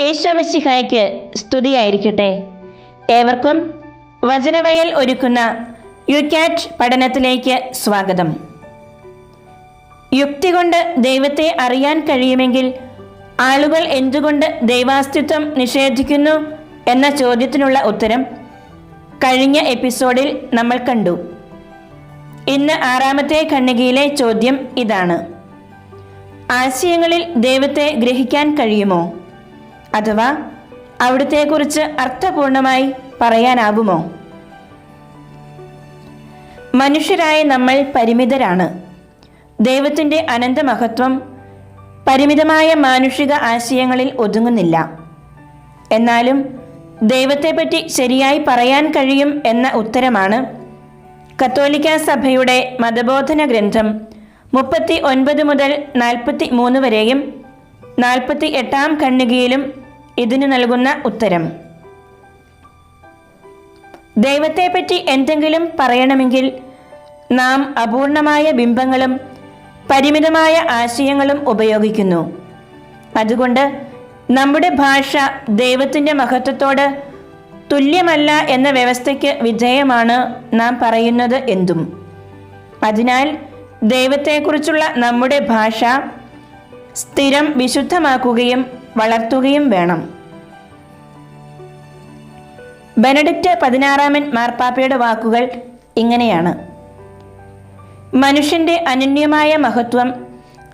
യേശോമിശിഹായ്ക്ക് സ്തുതിയായിരിക്കട്ടെ. ഏവർക്കും വചനവയൽ ഒരുക്കുന്ന യുക്യാറ്റ് പഠനത്തിലേക്ക് സ്വാഗതം. യുക്തി കൊണ്ട് ദൈവത്തെ അറിയാൻ കഴിയുമെങ്കിൽ ആളുകൾ എന്തുകൊണ്ട് ദൈവാസ്തിത്വം നിഷേധിക്കുന്നു എന്ന ചോദ്യത്തിനുള്ള ഉത്തരം കഴിഞ്ഞ എപ്പിസോഡിൽ നമ്മൾ കണ്ടു. ഇന്ന് ആറാമത്തെ ഖണ്ഡികയിലെ ചോദ്യം ഇതാണ്. ആശയങ്ങളിൽ ദൈവത്തെ ഗ്രഹിക്കാൻ കഴിയുമോ? അഥവാ അവിടുത്തെക്കുറിച്ച് അർത്ഥപൂർണമായി പറയാനാകുമോ? മനുഷ്യരായ നമ്മൾ പരിമിതരാണ്. ദൈവത്തിന്റെ അനന്തമഹത്വം പരിമിതമായ മാനുഷിക ആശയങ്ങളിൽ ഒതുങ്ങുന്നില്ല. എന്നാലും ദൈവത്തെപ്പറ്റി ശരിയായി പറയാൻ കഴിയും എന്ന ഉത്തരമാണ് കത്തോലിക്ക സഭയുടെ മതബോധന ഗ്രന്ഥം മുപ്പത്തി ഒൻപത് മുതൽ നാൽപ്പത്തി മൂന്ന് വരെയും നാൽപ്പത്തി എട്ടാം ഖണ്ഡികയിലും ഇതിന് നൽകുന്ന ഉത്തരം. ദൈവത്തെപ്പറ്റി എന്തെങ്കിലും പറയണമെങ്കിൽ നാം അപൂർണമായ ബിംബങ്ങളും പരിമിതമായ ആശയങ്ങളും ഉപയോഗിക്കുന്നു. അതുകൊണ്ട് നമ്മുടെ ഭാഷ ദൈവത്തിന്റെ മഹത്വത്തോട് തുല്യമല്ല എന്ന വ്യവസ്ഥയ്ക്ക് വിധേയമാണ് നാം പറയുന്നത് എന്തും. അതിനാൽ ദൈവത്തെക്കുറിച്ചുള്ള നമ്മുടെ ഭാഷ സ്ഥിരം വിശുദ്ധമാക്കുകയും വളർത്തുകയും വേണം. ബെനഡിക്റ്റ് പതിനാറാമൻ മാർപ്പാപ്പയുടെ വാക്കുകൾ ഇങ്ങനെയാണ്. മനുഷ്യന്റെ അനന്യമായ മഹത്വം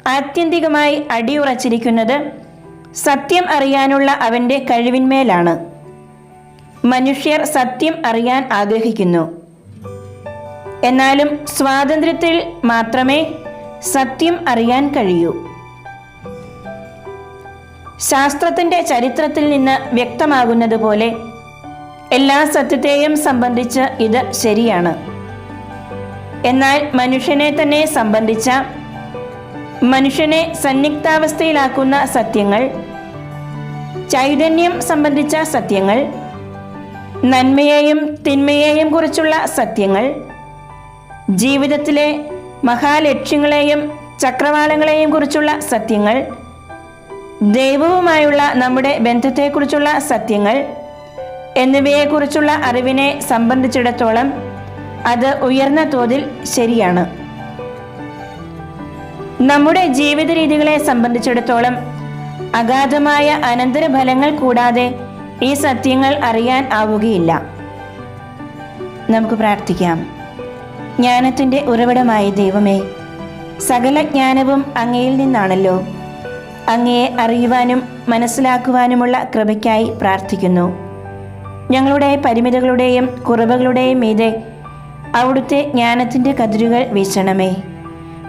ആത്യന്തികമായി അടിയുറച്ചിരിക്കുന്നത് സത്യം അറിയാനുള്ള അവന്റെ കഴിവിന്മേലാണ്. മനുഷ്യർ സത്യം അറിയാൻ ആഗ്രഹിക്കുന്നു. എന്നാലും സ്വാതന്ത്ര്യത്തിൽ മാത്രമേ സത്യം അറിയാൻ കഴിയൂ. ശാസ്ത്രത്തിന്റെ ചരിത്രത്തിൽ നിന്ന് വ്യക്തമാകുന്നത് പോലെ എല്ലാ സത്യത്തെയും സംബന്ധിച്ച് ഇത് ശരിയാണ്. എന്നാൽ മനുഷ്യനെ തന്നെ സംബന്ധിച്ച മനുഷ്യനെ സന്നിഗ്ധാവസ്ഥയിലാക്കുന്ന സത്യങ്ങൾ ചൈതന്യം സംബന്ധിച്ച സത്യങ്ങൾ നന്മയെയും തിന്മയെയും കുറിച്ചുള്ള സത്യങ്ങൾ ജീവിതത്തിലെ മഹാലക്ഷ്യങ്ങളെയും ചക്രവാളങ്ങളെയും കുറിച്ചുള്ള സത്യങ്ങൾ ദൈവവുമായുള്ള നമ്മുടെ ബന്ധത്തെക്കുറിച്ചുള്ള സത്യങ്ങൾ എന്നിവയെക്കുറിച്ചുള്ള അറിവിനെ സംബന്ധിച്ചിടത്തോളം അത് ഉയർന്ന തോതിൽ ശരിയാണ്. നമ്മുടെ ജീവിത രീതികളെ സംബന്ധിച്ചിടത്തോളം അഗാധമായ അനന്തരഫലങ്ങൾ കൂടാതെ ഈ സത്യങ്ങൾ അറിയാൻ ആവുകയില്ല. നമുക്ക് പ്രാർത്ഥിക്കാം. ജ്ഞാനത്തിന്റെ ഉറവിടമായ ദൈവമേ സകല ജ്ഞാനവും അങ്ങയിൽ നിന്നാണല്ലോ. അങ്ങയെ അറിയുവാനും മനസ്സിലാക്കുവാനുമുള്ള കൃപയ്ക്കായി പ്രാർത്ഥിക്കുന്നു. ഞങ്ങളുടെ പരിമിതികളുടെയും കുറവുകളുടെയും മീതെ അവിടുത്തെ ജ്ഞാനത്തിന്റെ കതിരുകൾ വീശണമേ.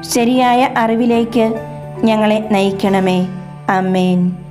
ശരിയായ അറിവിലേക്ക് ഞങ്ങളെ നയിക്കണമേ. അമ്മേൻ.